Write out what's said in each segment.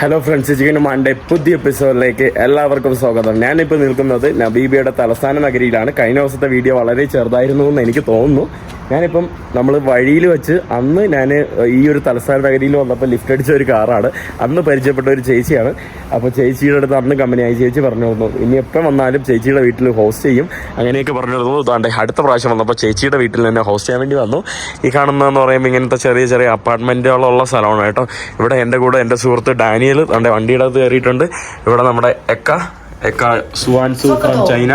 Hello friends chicken മാന്റെ പുതിയ എപ്പിസോഡിലേക്ക് എല്ലാവർക്കും സ്വാഗതം. ഞാനിപ്പോൾ നിൽക്കുന്നത് നബീബിയുടെ തലസ്ഥാന നഗരിയിലാണ്. കഴിഞ്ഞ ദിവസത്തെ വീഡിയോ വളരെ ചെറുതായിരുന്നു എന്ന് എനിക്ക് തോന്നുന്നു. ഞാനിപ്പം നമ്മൾ വഴിയിൽ വെച്ച് അന്ന് ഞാൻ ഈ ഒരു തലസ്ഥാന നഗരിയിൽ വന്നപ്പോൾ ലിഫ്റ്റ് അടിച്ച ഒരു കാറാണ് അന്ന് പരിചയപ്പെട്ട ഒരു ചേച്ചിയാണ്. അപ്പോൾ ചേച്ചിയുടെ അടുത്ത് അന്ന് കമ്പനി ആയി ചേച്ചി പറഞ്ഞു തന്നു. ഇനി എപ്പം വന്നാലും ചേച്ചിയുടെ വീട്ടിൽ ഹോസ്റ്റ് ചെയ്യും. അങ്ങനെയൊക്കെ പറഞ്ഞു തന്നു. അടുത്ത പ്രാവശ്യം വന്നപ്പോൾ ചേച്ചിയുടെ വീട്ടിൽ തന്നെ ഹോസ്റ്റ് ചെയ്യാൻ വേണ്ടി വന്നു. ഈ കാണുന്നതെന്ന് പറയുമ്പോൾ ഇങ്ങനത്തെ ചെറിയ ചെറിയ അപ്പാർട്ട്മെന്റുകളുള്ള സ്ഥലമാണ് കേട്ടോ. ഇവിടെ എന്റെ കൂടെ എന്റെ സുഹൃത്ത് ഡാനിയൽ നമ്മുടെ വണ്ടിയുടെ അത് കയറിയിട്ടുണ്ട് ഇവിടെ നമ്മുടെ എക്ക എക്ക സുവാൻസു ഫ്രം ചൈന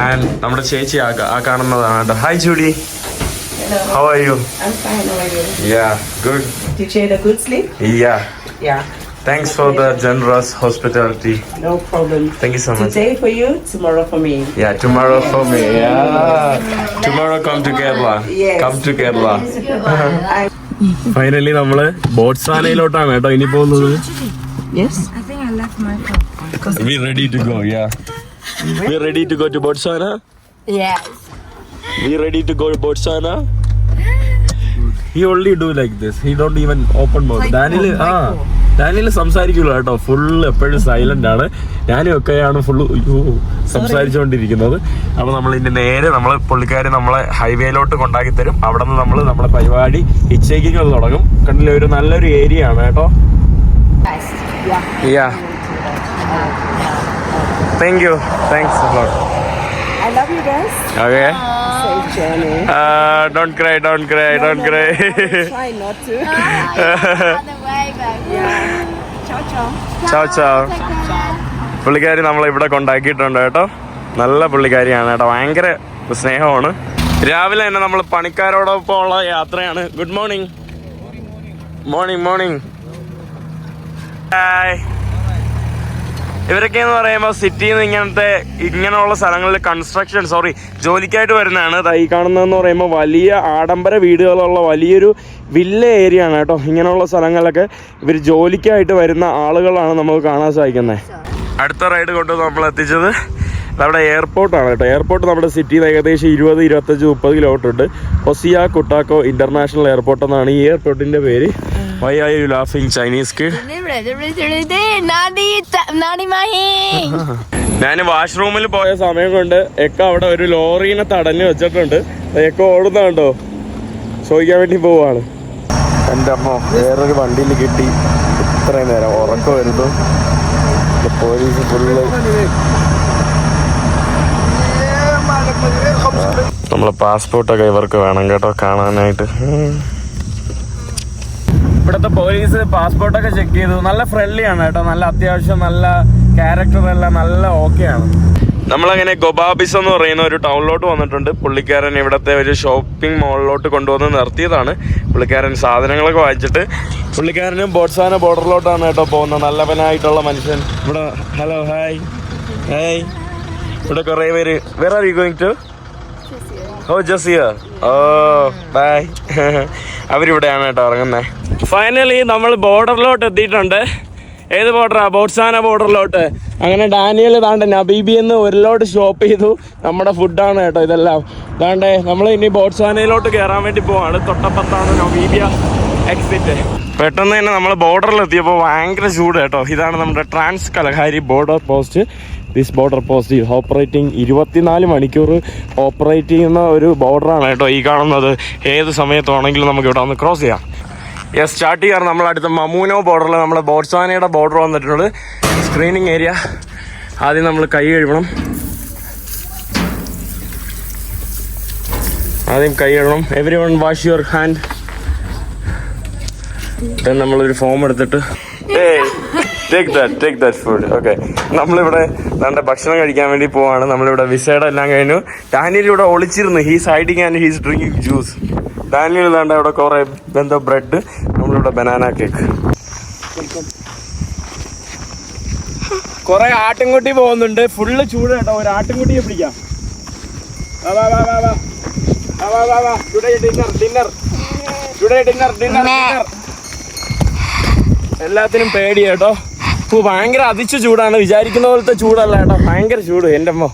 ആൻഡ് നമ്മുടെ ചേച്ചി ആ ആ കാണുന്നതാണ് കേട്ടോ hi Judy How are you? I'm fine, how are you? Yeah, good. Did you had a good sleep? Yeah. Yeah, thanks for the generous hospitality. no problem. Thank you so much. Today for you, tomorrow for me. Yeah, tomorrow for me. Yeah. Tomorrow come to Kerala. Yes. Come to Kerala. Finally നമ്മൾ ബോട്ട്സാനയിലോട്ടാണ് കേട്ടോ ഇനി പോകുന്നത് We ready to go, yeah. We ready to go to Botswana? Yes. We ready to go to Botswana? He only do like this. He don't even open mouth. Daniel, ah. സംസാരിക്കൂല Daniel സംസാരിക്കുള്ളൂ കേട്ടോ. Full എപ്പോഴും silent ആണ്. ഞാനും ഒക്കെയാണ് full സംസാരിച്ചുകൊണ്ടിരിക്കുന്നത്. അപ്പൊ നമ്മൾ ഇനി നേരെ നമ്മൾ പുള്ളിക്കാർ നമ്മളെ ഹൈവേയിലോട്ട് കൊണ്ടാക്കി തരും. അവിടെ നിന്ന് നമ്മൾ നമ്മുടെ പരിപാടി ഇച്ചേക്കിങ്ങൾ തുടങ്ങും. കണ്ടില്ലേ ഒരു നല്ലൊരു ഏരിയ ആണ് കേട്ടോ. Thank you thanks I love you guys. Okay Safe journey. ചോ ചാവ് പുള്ളിക്കാരി നമ്മളെ ഇവിടെ കൊണ്ടാക്കിയിട്ടുണ്ട് കേട്ടോ. നല്ല പുള്ളിക്കാരിയാണ് കേട്ടോ. ഭയങ്കര സ്നേഹമാണ്. രാവിലെ തന്നെ നമ്മൾ പണിക്കാരോടൊപ്പം ഉള്ള യാത്രയാണ്. Good morning morning morning hi ഇവരൊക്കെ എന്ന് പറയുമ്പോൾ സിറ്റിയിൽ നിന്ന് ഇങ്ങനത്തെ ഇങ്ങനെയുള്ള സ്ഥലങ്ങളിൽ കൺസ്ട്രക്ഷൻ സോറി ജോലിക്കായിട്ട് വരുന്നതാണ്. ഈ കാണുന്നതെന്ന് പറയുമ്പോൾ വലിയ ആഡംബര വീടുകളുള്ള വലിയൊരു വില്ല ഏരിയ ആണ് കേട്ടോ. ഇങ്ങനെയുള്ള സ്ഥലങ്ങളിലൊക്കെ ഇവർ ജോലിക്കായിട്ട് വരുന്ന ആളുകളാണ് നമുക്ക് കാണാൻ സാധിക്കുന്നത്. അടുത്ത റൈഡ് കൊണ്ട് നമ്മൾ എത്തിച്ചത് നമ്മുടെ എയർപോർട്ടാണ് കേട്ടോ. എയർപോർട്ട് നമ്മുടെ സിറ്റിയിൽ ഏകദേശം ഇരുപത് ഇരുപത്തഞ്ച് മുപ്പത് കിലോമീറ്റർ ഉണ്ട്. ഒസിയ കുട്ടാക്കോ ഇന്റർനാഷണൽ എയർപോർട്ട് എന്നാണ് ഈ എയർപോർട്ടിന്റെ പേര്. Why are you laughing Chinese kid. ഞാൻ വാഷ്റൂമിൽ പോയ സമയം കൊണ്ട് എക്ക അവിടെ ഒരു ലോറീനെ തടഞ്ഞു വെച്ചിട്ടുണ്ട്. എക്ക ഓടുന്നുണ്ടോ ചോദിക്കാൻ വേണ്ടി പോവാണ്. എന്റെ അമ്മ വേറൊരു വണ്ടിയിൽ കിട്ടി. ഇത്രയും നേരം ഉറക്കം വരുന്നു. പോലീസ് ഫുള്ള് നമ്മളെ പാസ്പോർട്ടൊക്കെ ഇവർക്ക് വേണം കേട്ടോ കാണാനായിട്ട്. ഇവിടുത്തെ പോലീസ് പാസ്പോർട്ടൊക്കെ ചെക്ക് ചെയ്തു. നല്ല ഫ്രണ്ട്ലി ആണ് കേട്ടോ. നല്ല അത്യാവശ്യം നല്ല ക്യാരക്ടർ എല്ലാം നല്ല ഓക്കെ ആണ്. നമ്മളങ്ങനെ ഗൊബാബിസ് എന്ന് പറയുന്ന ഒരു ടൗണിലോട്ട് വന്നിട്ടുണ്ട്. പുള്ളിക്കാരൻ ഇവിടുത്തെ ഒരു ഷോപ്പിംഗ് മോളിലോട്ട് കൊണ്ടുവന്ന് നിർത്തിയതാണ്. പുള്ളിക്കാരൻ സാധനങ്ങളൊക്കെ വാങ്ങിച്ചിട്ട് പുള്ളിക്കാരനും ബോട്ട്സാന ബോർഡറിലോട്ടാണ് കേട്ടോ പോകുന്നത്. നല്ലവനായിട്ടുള്ള മനുഷ്യൻ. ഇവിടെ ഹലോ ഹായ് ഹായ് ഇവിടെ കുറേ പേര്. വേറെ ആർ യു ഗോയിങ് ടു ഓ ജസിയ ഓ ബൈ അവരിവിടെയാണ് കേട്ടോ ഇറങ്ങുന്നത് ഫൈനലി നമ്മൾ ബോർഡറിലോട്ട് എത്തിയിട്ടുണ്ട്. ഏത് ബോർഡറാ ബോട്ട്സാന ബോർഡറിലോട്ട് അങ്ങനെ ഡാനിയൽ താണ്ടെ നബീബി എന്ന് ഒരു ലോട്ട് ഷോപ്പ് ചെയ്തു. നമ്മുടെ ഫുഡാണ് കേട്ടോ ഇതെല്ലാം. താണ്ടേ നമ്മൾ ഇനി ബോട്ട്സാനയിലോട്ട് കയറാൻ വേണ്ടി പോവാണ്. തൊട്ടപ്പത്താണ് നബീബിയ എക്സിറ്റ് പെട്ടെന്ന് തന്നെ നമ്മൾ ബോർഡറിൽ എത്തിയപ്പോൾ ഭയങ്കര ചൂട് കേട്ടോ. ഇതാണ് നമ്മുടെ trans Kalahari border post this border post operating ഇരുപത്തിനാല് മണിക്കൂർ ഓപ്പറേറ്റ് ചെയ്യുന്ന ഒരു ബോർഡറാണ് കേട്ടോ ഈ കാണുന്നത്. ഏത് സമയത്താണെങ്കിലും നമുക്ക് ഇവിടെ ഒന്ന് ക്രോസ് ചെയ്യാം. യെസ് സ്റ്റാർട്ട് ചെയ്യാറ്. നമ്മൾ അടുത്ത മമൂനോ ബോർഡറിൽ നമ്മുടെ ബോട്ട്സാനയുടെ ബോർഡർ വന്നിട്ടുണ്ട്. സ്ക്രീനിങ് ഏരിയ ആദ്യം നമ്മൾ കൈ കഴുകണം. ആദ്യം കൈ കഴുകണം. Everyone wash your hand നമ്മളൊരു ഫോം എടുത്തിട്ട്. Take that take that food okay നമ്മളിവിടെ നമ്മുടെ ഭക്ഷണം കഴിക്കാൻ വേണ്ടി പോവാണ്. നമ്മളിവിടെ വിസയുടെ എല്ലാം കഴിഞ്ഞു. ഡാനിയൽ ഇവിടെ ഒളിച്ചിരുന്നു. He's hiding and he's drinking juice Daniel ഇതാണ്ട് അവിടെ കുറേ എന്തോ ബ്രെഡ് നമ്മളിവിടെ ബനാന കേക്ക് കുറെ ആട്ടിൻകുട്ടി പോകുന്നുണ്ട്. ഫുള്ള് ചൂട് കേട്ടോ. ഒരു ആട്ടിൻകുട്ടിയെ പിടിക്കാം. എല്ലാത്തിനും പേടി കേട്ടോ. ഓ ഭയങ്കര അതിച്ചു ചൂടാണ്. വിചാരിക്കുന്ന പോലത്തെ ചൂടല്ല കേട്ടോ. ഭയങ്കര ചൂട്. എന്റെ അമ്മ.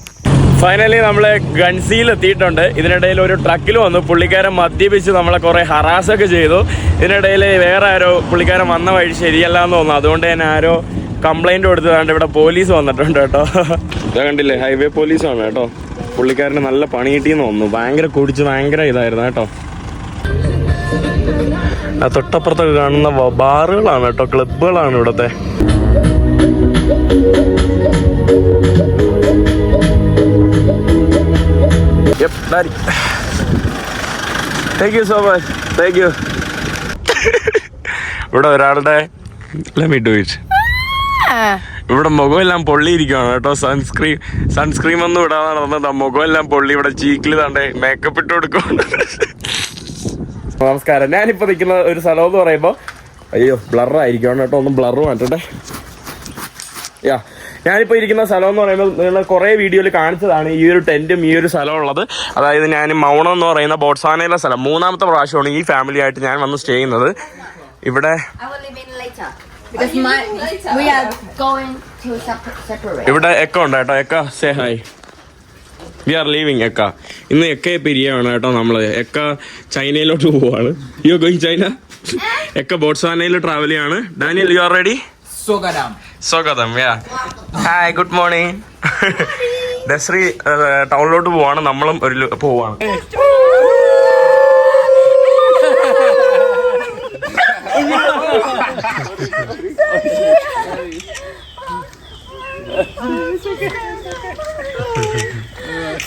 ഫൈനലി നമ്മൾ ഗൺസിയിൽ എത്തിയിട്ടുണ്ട്. ഇതിനിടയിൽ ഒരു ട്രക്കിൽ വന്നു. പുള്ളിക്കാരൻ മദ്യപിച്ച് നമ്മളെ കുറേ ഹറാസൊക്കെ ചെയ്തു. ഇതിനിടയിൽ വേറെ ആരോ പുള്ളിക്കാരൻ വന്ന വഴി ശരിയല്ല എന്ന് തോന്നുന്നു. അതുകൊണ്ട് തന്നെ ആരോ കംപ്ലൈന്റ് കൊടുത്തതാണ്ട് ഇവിടെ പോലീസ് വന്നിട്ടുണ്ട് കേട്ടോ. ഇതാ കണ്ടില്ലേ? ഹൈവേ പോലീസാണ് കേട്ടോ. പുള്ളിക്കാരന് നല്ല പണി കിട്ടിയെന്ന് തോന്നുന്നു. ഭയങ്കര കുടിച്ച് ഭയങ്കര ഇതായിരുന്നു കേട്ടോ. ആ തൊട്ടപ്പുറത്തൊക്കെ കാണുന്ന ബാറുകളാണ് കേട്ടോ. ക്ലബുകളാണ് ഇവിടത്തെ. Thank you so much thank you ഇവിടെ ഒരാളുടെ do it. ഇവിടെ മുഖമെല്ലാം പൊള്ളിയിരിക്കുകയാണ് കേട്ടോ. സൺസ്ക്രീൻ സൺസ്ക്രീൻ ഒന്നും ഇടാതെ നടന്നത് മുഖമെല്ലാം പൊള്ളി ഇവിടെ ചീക്കിൽ തണ്ടേ മേക്കപ്പ് ഇട്ട് കൊടുക്കുന്നുണ്ട് നമസ്കാരം. ഞാനിപ്പോൾ നിൽക്കുന്ന ഒരു സ്ഥലം എന്ന് പറയുമ്പോൾ അയ്യോ ബ്ലർ ആയിരിക്കണം കേട്ടോ. ഒന്ന് ബ്ലർ മാറ്റട്ടെ. യാ ഞാനിപ്പോൾ ഇരിക്കുന്ന സ്ഥലം എന്ന് പറയുമ്പോൾ നിങ്ങൾ കുറേ വീഡിയോയിൽ കാണിച്ചതാണ് ഈ ഒരു ടെന്റും ഈ ഒരു സ്ഥലം ഉള്ളത്. അതായത് ഞാൻ മൗണം എന്ന് പറയുന്ന ബോട്ട്സാനയിലെ സ്ഥലം. മൂന്നാമത്തെ പ്രാവശ്യമാണ് ഈ ഫാമിലി ആയിട്ട് ഞാൻ വന്ന് സ്റ്റേ ചെയ്യുന്നത്. ഇവിടെ. ഇവിടെ എക്ക ഉണ്ട് കേട്ടോ. എക്ക say hi we are leaving എക്ക. ഇന്ന് എക്കയെ പിരിയാണ് കേട്ടോ നമ്മൾ. എക്ക ചൈനയിലോട്ട് പോവാണ്. യു ഗോയിങ് ചൈന എക്ക ബോട്ട്സാനയിൽ ട്രാവൽ ചെയ്യാണ്. Daniel you are ready Sogadam. സ്വാഗതം യാ ഹായ് ഗുഡ് മോർണിംഗ് ദശ്രീ ടൗണിലോട്ട് പോവാണ്. നമ്മളും ഒരു പോവാണ്.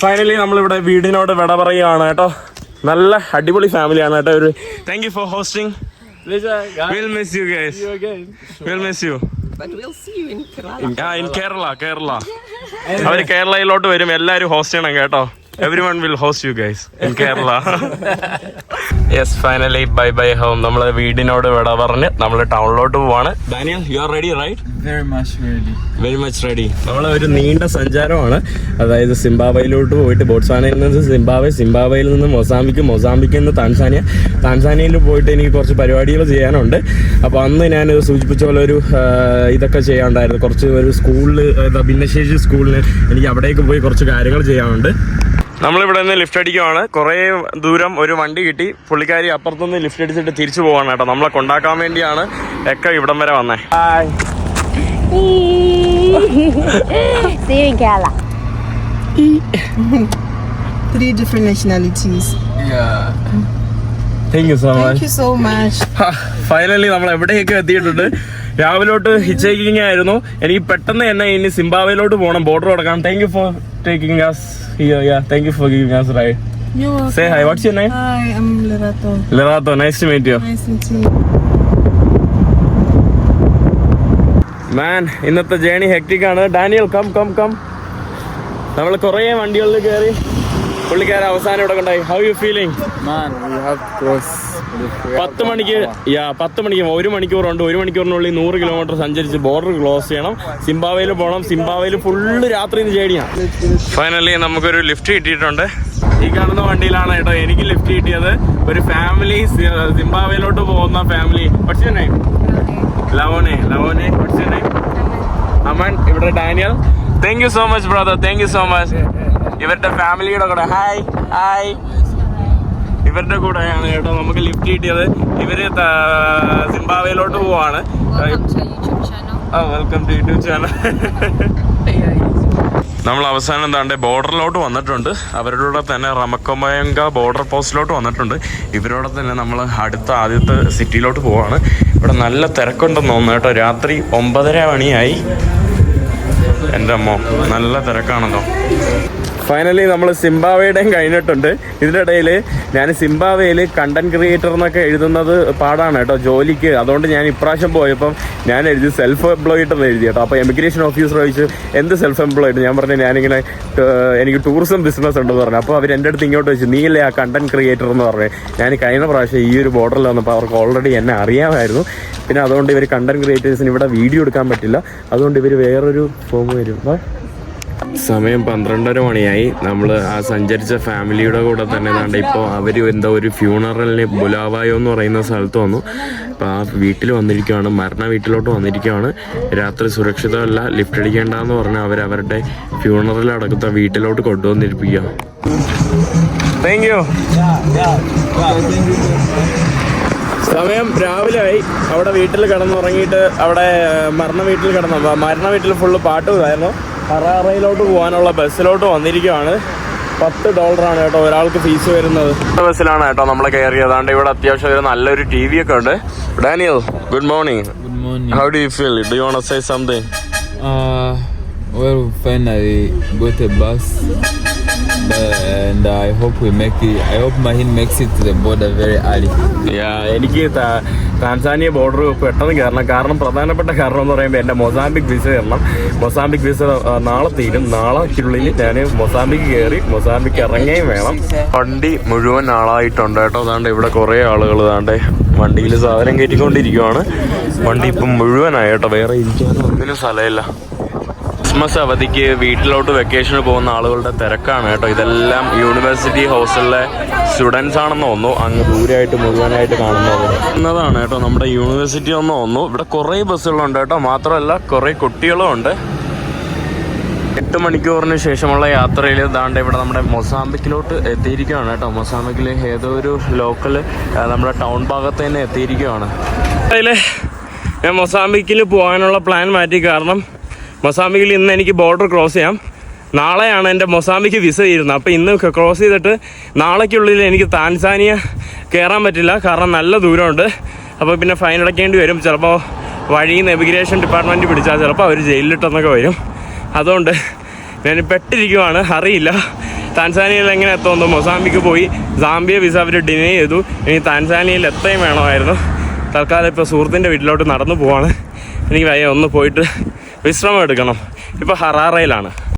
ഫൈനലി നമ്മളിവിടെ വീടിനോട് വിട പറയുകയാണ് കേട്ടോ. നല്ല അടിപൊളി ഫാമിലിയാണ് കേട്ടോ. ഒരു thank you for hosting will miss you guys will miss you But we'll see you in Kerala. ആ ഇൻ കേരള കേരള അവർ കേരളയിലോട്ട് വരും എല്ലാരും ഹോസ്റ്റ് ചെയ്യണം കേട്ടോ. Everyone will host you guys in Kerala yes finally bye bye home നമ്മൾ വീടിനോട് വിട പറഞ്ഞ് നമ്മൾ ടൗണിലോട്ട് പോവാണ്. Daniel you are ready right very much ready very much ready നമ്മൾ ഒരു നീണ്ട സഞ്ചാരമാണ്. അതായത് സിംബാബയിലോട്ട് പോയിട്ട് ബോട്ട്സാനയിൽ നിന്ന് സിംബാബെ സിംബാബയിൽ നിന്ന് മൊസാമ്പിക്ക് മൊസാമ്പിക്കിൽ നിന്ന് താൻസാനിയ. താൻസാനിയയിൽ പോയിട്ട് എനിക്ക് കുറച്ച് പരിപാടികൾ ചെയ്യാനുണ്ട്. അപ്പോൾ അന്ന് ഞാൻ സൂചിപ്പിച്ച പോലെ ഒരു ഇതൊക്കെ ചെയ്യാനുണ്ടായിരുന്നു. കുറച്ച് ഒരു സ്കൂളിൽ ഭിന്നശേഷി സ്കൂളിൽ എനിക്ക് അവിടേക്ക് പോയി കുറച്ച് കാര്യങ്ങൾ ചെയ്യാനുണ്ട്. നമ്മളിവിടെ നിന്ന് ലിഫ്റ്റ് അടിക്കുവാണ് കുറേ ദൂരം ഒരു വണ്ടി കിട്ടി പുള്ളിക്കാരി അപ്പുറത്തുനിന്ന് ലിഫ്റ്റ് അടിച്ചിട്ട് തിരിച്ചു പോവാണ് കേട്ടോ നമ്മളെ കൊണ്ടാക്കാൻ വേണ്ടിയാണ് ഒക്കെ ഇവിടം വരെ വന്നേ you. Three different nationalities. Yeah. Thank you so much. Thank you so much. Finally നമ്മൾ എവിടെയൊക്കെ എത്തിയിട്ടുണ്ട് രാവിലോട്ട് ഹിച്ചേക്കിങ് ആയിരുന്നു എനിക്ക് പെട്ടെന്ന് തന്നെ ഇനി സിംബാവയിലോട്ട് പോകണം ബോർഡർ കൊടുക്കാം thank you for taking us thank you for giving You're welcome. Say hi Hi, I'm Lerato. Lerato nice to meet you Nice meeting you. Man ഇന്നത്തെ ജേണി ഹെക്ടിക് ആണ്. ഡാനിയൽ കം കം കം നമ്മൾ കുറേ വണ്ടികളിൽ കയറി. പുള്ളിക്കാരൻ അവസാനം ഇവിടെ കൊണ്ടായി how you feeling Man, we have to cross. the പത്ത് മണിക്ക് യാ പത്ത് മണിക്ക് ഒരു മണിക്കൂറുണ്ട്. ഒരു മണിക്കൂറിനുള്ളിൽ നൂറ് കിലോമീറ്റർ സഞ്ചരിച്ച് ബോർഡർ ക്ലോസ് ചെയ്യണം. സിംബാവയിൽ പോകണം സിംബാവയിൽ ഫുള്ള് രാത്രി ജേടിയാണ് ഫൈനലി നമുക്കൊരു ലിഫ്റ്റ് കിട്ടിയിട്ടുണ്ട്. ഈ കാണുന്ന വണ്ടിയിലാണ് കേട്ടോ എനിക്ക് ലിഫ്റ്റ് കിട്ടിയത്. ഒരു ഫാമിലി സിംബാവയിലോട്ട് പോകുന്ന ഫാമിലി പക്ഷേ ലവോനെ ലവോനെ പക്ഷേ അമൻ. ഇവിടെ Daniel. Thank you so much brother thank you so much ഇവരുടെ ഫാമിലിയുടെ കൂടെ. ഹായ് ഹായ് ഇവരുടെ കൂടെയാണ് കേട്ടോ നമുക്ക് ലിഫ്റ്റ് കിട്ടിയത്. ഇവർ സിംബാവയിലോട്ട് പോവാണ്. വെൽക്കം ടു യൂട്യൂബ് ചാനൽ നമ്മൾ അവസാനം എന്താണ്ട് ബോർഡറിലോട്ട് വന്നിട്ടുണ്ട്. അവരുടെ കൂടെ തന്നെ റമക്കമയങ്ക ബോർഡർ പോസ്റ്റിലോട്ട് വന്നിട്ടുണ്ട്. ഇവരോടെ തന്നെ നമ്മൾ അടുത്ത ആദ്യത്തെ സിറ്റിയിലോട്ട് പോവാണ്. ഇവിടെ നല്ല തിരക്കുണ്ടെന്ന് തോന്നുന്നു കേട്ടോ. രാത്രി ഒമ്പതര മണിയായി. എന്റെ അമ്മോ നല്ല തിരക്കാണല്ലോ. ഫൈനലി നമ്മൾ സിംബാവയുടെയും കഴിഞ്ഞിട്ടുണ്ട്. ഇതിനിടയിൽ ഞാൻ സിംബാവയിൽ കണ്ടന്റ് ക്രിയേറ്റർ എന്നൊക്കെ എഴുതുന്നത് പാടാണ് കേട്ടോ ജോലിക്ക്. അതുകൊണ്ട് ഞാൻ ഇപ്രാവശ്യം പോയപ്പം ഞാൻ എഴുതി സെൽഫ് എംപ്ലോയിഡ് എന്ന് എഴുതി കേട്ടോ. അപ്പോൾ എമിഗ്രേഷൻ ഓഫീസർ ചോദിച്ചു എന്ത് സെൽഫ് എംപ്ലോയിഡ് ഞാൻ പറഞ്ഞു ഞാനിങ്ങനെ എനിക്ക് ടൂറിസം ബിസിനസ് ഉണ്ടെന്ന് പറഞ്ഞു. അപ്പോൾ അവർ എന്റെ അടുത്ത് ഇങ്ങോട്ട് വെച്ചു നീയല്ലേ ആ കണ്ടന്റ് ക്രിയേറ്റർ എന്ന് പറഞ്ഞു? ഞാൻ കഴിഞ്ഞ പ്രാവശ്യം ഈ ഒരു ബോർഡറിൽ വന്നപ്പോൾ അവർക്ക് ഓൾറെഡി എന്നെ അറിയാമായിരുന്നു. പിന്നെ അതുകൊണ്ട് ഇവർ കണ്ടന്റ് ക്രിയേറ്റേഴ്സിന് ഇവിടെ വീഡിയോ എടുക്കാൻ പറ്റില്ല. അതുകൊണ്ട് ഇവർ വേറൊരു ഫോം വരും. സമയം പന്ത്രണ്ടര മണിയായി. നമ്മൾ ആ സഞ്ചരിച്ച ഫാമിലിയുടെ കൂടെ തന്നെ ദാണ്ട് ഇപ്പോൾ അവർ എന്തോ ഒരു ഫ്യൂണറലിന് ബുലാവായോ എന്ന് പറയുന്ന സ്ഥലത്ത് വന്നു. അപ്പോൾ ആ വീട്ടിൽ വന്നിരിക്കുകയാണ് മരണ വീട്ടിലോട്ട് വന്നിരിക്കുകയാണ് രാത്രി സുരക്ഷിതമല്ല ലിഫ്റ്റ് അടിക്കേണ്ടെന്ന് പറഞ്ഞ് അവർ അവരുടെ ഫ്യൂണറൽ അടക്കത്തെ വീട്ടിലോട്ട് കൊണ്ടുവന്നിരിപ്പിക്കുക താങ്ക് യു സമയം രാവിലെ ആയി അവിടെ വീട്ടിൽ കിടന്നുറങ്ങിയിട്ട് അവിടെ മരണ വീട്ടിൽ കിടന്നു. മരണ വീട്ടിൽ ഫുള്ള് പാട്ട് ഇതായിരുന്നു. ഹറാറയിലോട്ട് പോകാനുള്ള ബസ്സിലോട്ട് വന്നിരിക്കുകയാണ്. പത്ത് ഡോളറാണ് കേട്ടോ ഒരാൾക്ക് ഫീസ് വരുന്നത്. ബസ്സിലാണ് കേട്ടോ നമ്മൾ കയറിയത്. അതാണ്ട് ഇവിടെ അത്യാവശ്യം ഒരു നല്ലൊരു ടി വി ഒക്കെ ഉണ്ട്. Daniel good morning good morning how do you feel do you want say something well, we finally got a bus, and I hope we make it. I hope Mahin makes it to the border very early. എനിക്ക് Tanzania border പെട്ടെന്ന് കയറണം. കാരണം പ്രധാനപ്പെട്ട കാരണം എന്ന് പറയുമ്പോൾ എന്റെ Mozambique visa കയറണം. മൊസാമ്പിക് വിസ നാളെ തീരും. നാളെക്കുള്ളിൽ ഞാൻ മൊസാമ്പിക്ക് കയറി മൊസാമ്പിക്ക് ഇറങ്ങുകയും വേണം. വണ്ടി മുഴുവൻ ആളായിട്ടുണ്ട് കേട്ടോ. അതാണ്ട് ഇവിടെ കുറേ ആളുകൾ താണ്ട് വണ്ടിയിൽ സാധനം കയറ്റിക്കൊണ്ടിരിക്കുവാണ്. വണ്ടി ഇപ്പം മുഴുവനായി കേട്ടോ. വേറെ ഇരിക്കാനും ഒന്നിനും സ്ഥലമില്ല. ക്രിസ്മസ് അവധിക്ക് വീട്ടിലോട്ട് വെക്കേഷന് പോകുന്ന ആളുകളുടെ തിരക്കാണ് കേട്ടോ. ഇതെല്ലാം യൂണിവേഴ്സിറ്റി ഹോസ്റ്റലിലെ സ്റ്റുഡൻസ് ആണെന്ന് തോന്നുന്നു. അങ്ങ് ദൂരമായിട്ട് മുഴുവനായിട്ട് കാണുന്നത്. എന്നതാണ് കേട്ടോ നമ്മുടെ യൂണിവേഴ്സിറ്റി ഒന്ന് തോന്നുന്നു. ഇവിടെ കുറേ ബസ്സുകളുണ്ട് കേട്ടോ. മാത്രമല്ല കുറേ കുട്ടികളും ഉണ്ട്. എട്ട് മണിക്കൂറിന് ശേഷമുള്ള യാത്രയിൽ ദാണ്ട് ഇവിടെ നമ്മുടെ മൊസാമ്പിക്കിലോട്ട് എത്തിയിരിക്കുകയാണ് കേട്ടോ. മൊസാമ്പിക്കിൽ ഏതോ ഒരു ലോക്കൽ നമ്മുടെ ടൗൺ ഭാഗത്ത് തന്നെ എത്തിയിരിക്കുകയാണ്. അതിൽ ഞാൻ മൊസാമ്പിക്കിൽ പോകാനുള്ള പ്ലാൻ മാറ്റി. കാരണം മൊസാമ്പിക്കിൽ ഇന്ന് എനിക്ക് ബോർഡർ ക്രോസ് ചെയ്യാം. നാളെയാണ് എന്റെ മൊസാമ്പിക്ക് വിസ ചെയ്യുന്നത് അപ്പോൾ ഇന്ന് ക്രോസ് ചെയ്തിട്ട് നാളേക്കുള്ളിൽ എനിക്ക് താൻസാനിയ കയറാൻ പറ്റില്ല. കാരണം നല്ല ദൂരമുണ്ട്. അപ്പോൾ പിന്നെ ഫൈൻ അടയ്ക്കേണ്ടി വരും. ചിലപ്പോൾ വഴിയിൽ നിന്ന് എമിഗ്രേഷൻ ഡിപ്പാർട്ട്മെന്റ് പിടിച്ചാൽ ചിലപ്പോൾ അവർ ജയിലിലിട്ടെന്നൊക്കെ വരും. അതുകൊണ്ട് ഞാൻ പെട്ടിരിക്കുവാണ്. അറിയില്ല. താൻസാനിയയിൽ എങ്ങനെ എത്തുമെന്ന്. മൊസാമ്പിക്ക് പോയി സാമ്പിയ വിസ അവർ ഡിനേ ചെയ്തു. ഇനി താൻസാനിയയിൽ എത്തുകയും വേണമായിരുന്നു. തൽക്കാലം ഇപ്പോൾ സുഹൃത്തിന്റെ വീട്ടിലോട്ട് നടന്നു പോവാണ്. എനിക്ക് വയ്യ ഒന്ന് പോയിട്ട് വിശ്രമം എടുക്കണം. ഇപ്പോൾ ഹറാറയിലാണ്.